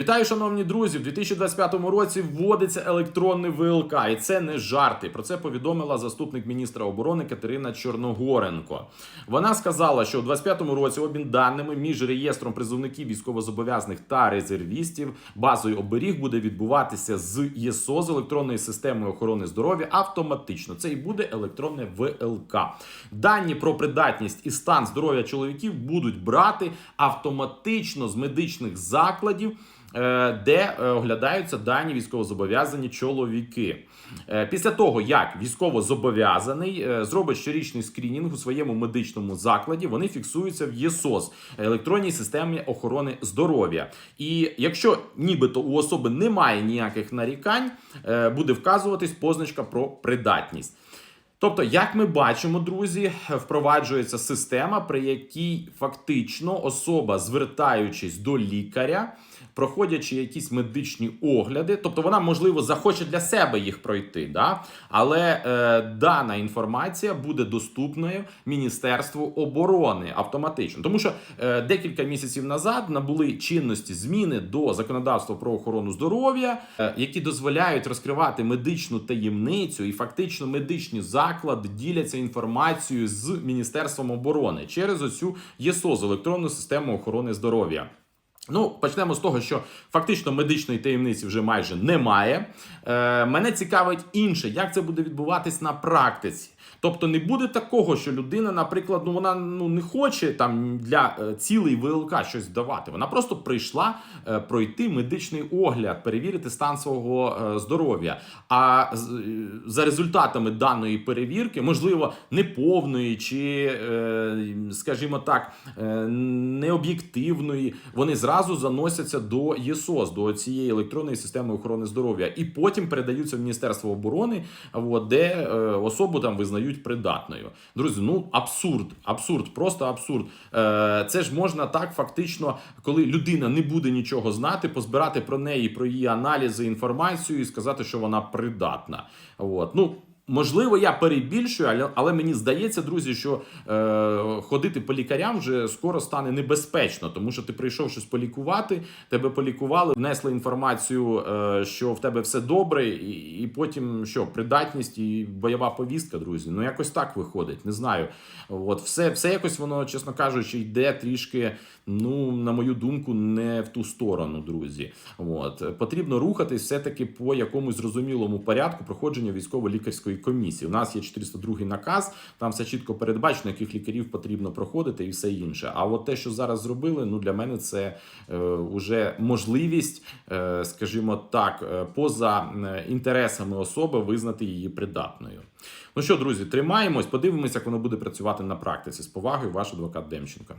Вітаю, шановні друзі! В 2025 році вводиться електронний ВЛК, і це не жарти. Про це повідомила заступник міністра оборони Катерина Чорногоренко. Вона сказала, що у 2025 році обмін даними між реєстром призовників військовозобов'язаних та резервістів базою оберіг буде відбуватися з ЄСО з електронною системою охорони здоров'я автоматично. Це і буде електронне ВЛК. Дані про придатність і стан здоров'я чоловіків будуть брати автоматично з медичних закладів. Е, Де е, оглядаються дані військовозобов'язані чоловіки Е, після того, як військовозобов'язаний зробить щорічний скринінг у своєму медичному закладі, вони фіксуються в ЄСОС електронній системі охорони здоров'я. І якщо нібито у особи немає ніяких нарікань, буде вказуватись позначка про придатність. Тобто, як ми бачимо, друзі, впроваджується система, при якій фактично особа, звертаючись до лікаря, проходячи якісь медичні огляди, тобто вона, можливо, захоче для себе їх пройти, да? але е, дана інформація буде доступною Міністерству оборони автоматично. Тому що е, декілька місяців назад набули чинності зміни до законодавства про охорону здоров'я, е, які дозволяють розкривати медичну таємницю, і фактично медичні заклади діляться інформацією з Міністерством оборони через оцю ЄСОЗ електронну систему охорони здоров'я. Ну, почнемо з того, що фактично медичної таємниці вже майже немає. Е, мене цікавить інше, як це буде відбуватись на практиці. Тобто не буде такого, що людина, наприклад, ну вона ну не хоче там для е, цілей ВЛК щось давати. Вона просто прийшла е, пройти медичний огляд, перевірити стан свого е, здоров'я. А з- е, за результатами даної перевірки, можливо, неповної чи, е, скажімо так, е, необ'єктивної, вони зразу заносяться до ЄСОС, до цієї електронної системи охорони здоров'я, і потім передаються в Міністерство оборони, де е, особу там визнають придатною. Друзі, ну абсурд, абсурд, просто абсурд. Е, це ж можна так фактично, коли людина не буде нічого знати, позбирати про неї, про її аналізи, інформацію і сказати, що вона придатна. От. Ну, Можливо, я перебільшую, але, але мені здається, друзі, що е, ходити по лікарям вже скоро стане небезпечно, тому що ти прийшов щось полікувати, тебе полікували, внесли інформацію, е, що в тебе все добре, і, і потім що придатність і бойова повістка, друзі. Ну якось так виходить. Не знаю. От все, все якось воно, чесно кажучи, йде трішки. Ну, на мою думку, не в ту сторону, друзі. От потрібно рухатись все-таки по якомусь зрозумілому порядку проходження військово-лікарської комісії. У нас є 402 наказ, там все чітко передбачено, яких лікарів потрібно проходити і все інше. А от те, що зараз зробили, ну для мене це е, уже можливість, е, скажімо так, е, поза е, інтересами особи визнати її придатною. Ну що, друзі, тримаємось, подивимося, як воно буде працювати на практиці. З повагою, ваш адвокат Демченко.